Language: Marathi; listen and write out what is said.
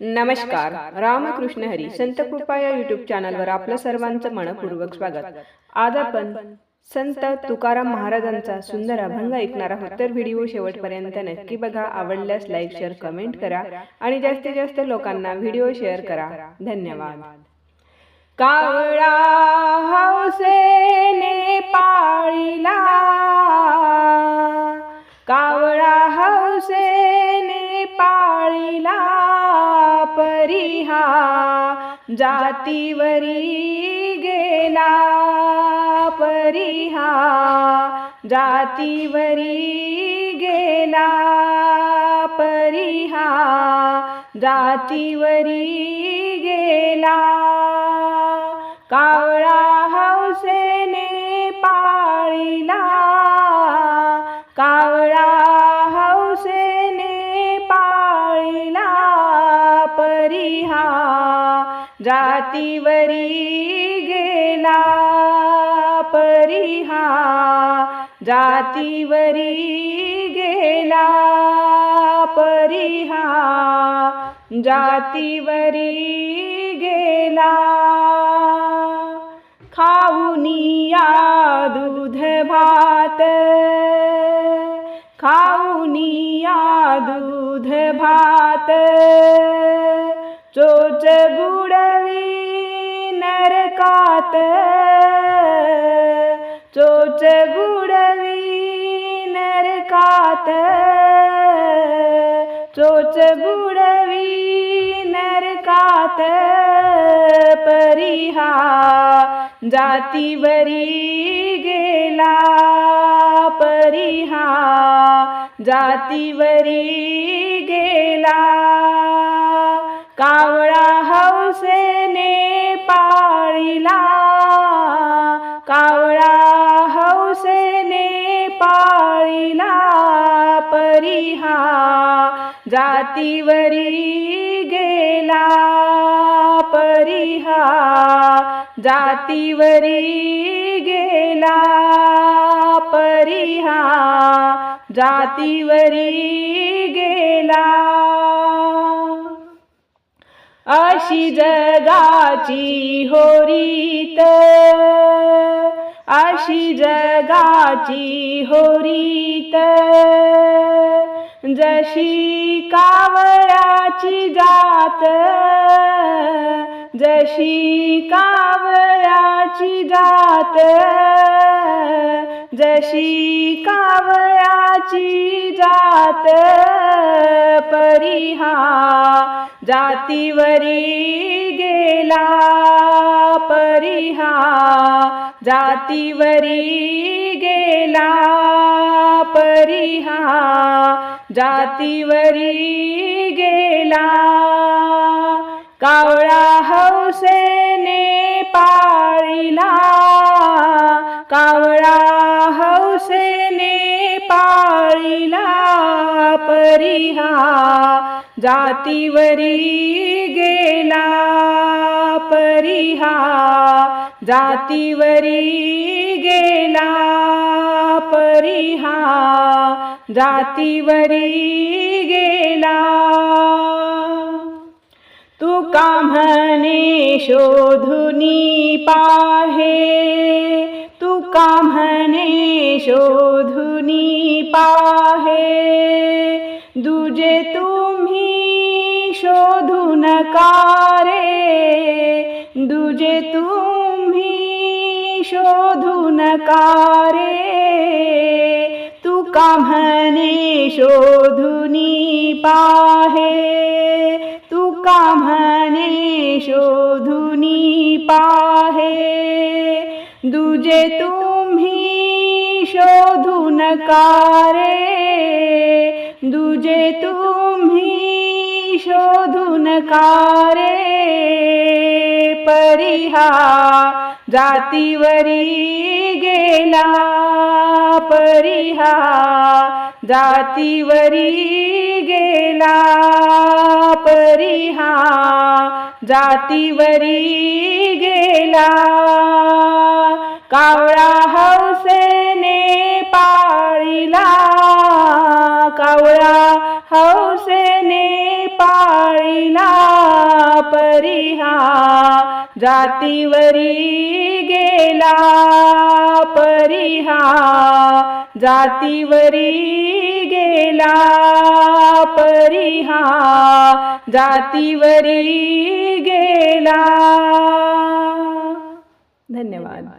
नमस्कार. रामकृष्ण हरी संत कृपा या युट्यूब चॅनलवर आपलं सर्वांचं मनपूर्वक स्वागत. आज आपण संत तुकाराम महाराजांचा सुंदर अभंग ऐकणार आहोत. तर व्हिडिओ शेवटपर्यंत नक्की बघा आवडल्यास लाईक शेअर कमेंट करा आणि जास्तीत जास्त लोकांना व्हिडिओ शेअर करा. धन्यवाद. कावळा परिहा जातीवरी गेला. परी हा जातीवरी गेला. परिहा जातीवरी गेला. कावळा हौसेने पाळीला. परिहा जातीवरी गेला परी हा जातीवरी गेला परी हा जातीवरी गेला. खाऊनिया दूध भात खाऊनिया दूध भात. चोच बुडवी नरकात. चोच बुडवी नरकात. चोच बुडवी नरकात. परिहा जातीवरी गेला. परिहा जातीवरी गेला. कावळा परिहा जातीवरी गेला परिहा जातीवरी गेला परिहा जातीवरी गेला. अशी जगाची होरीत अशी जगाची होरीत जशी कावळ्याची जात जशी कावळ्याची जात जशी कावळ्याची जात परिहा जातीवरी गेला. परिहा जातीवरी गेला परिहा जातीवरी गेला. कावळा हौसेने पाळीला. कावळा हौसेने पाळीला परिहा जातीवरी गेला. परिहा जातीवरी गेला परिहा जातीवरी गेला. तू का म्हणे शोधुनी पाहे. तू का म्हणे शोधुनी पाहे. दुजे तुम्ही शोधू नका. तुझे तुम्ही शोधून कारे तू का शोधुनी पाहे? तू का शोधुनी पाहे? दुजे तुम्ही शोधून कारे दुजे तुम्ही शोधून कारे रे परिहा जातीवरी गेला परिहा जातीवरी गेला परिहा जातीवरी गेला. कावळा जातीवरी गेला परिहा. जातीवरी गेला परिहा. जातीवरी गेला. धन्यवाद.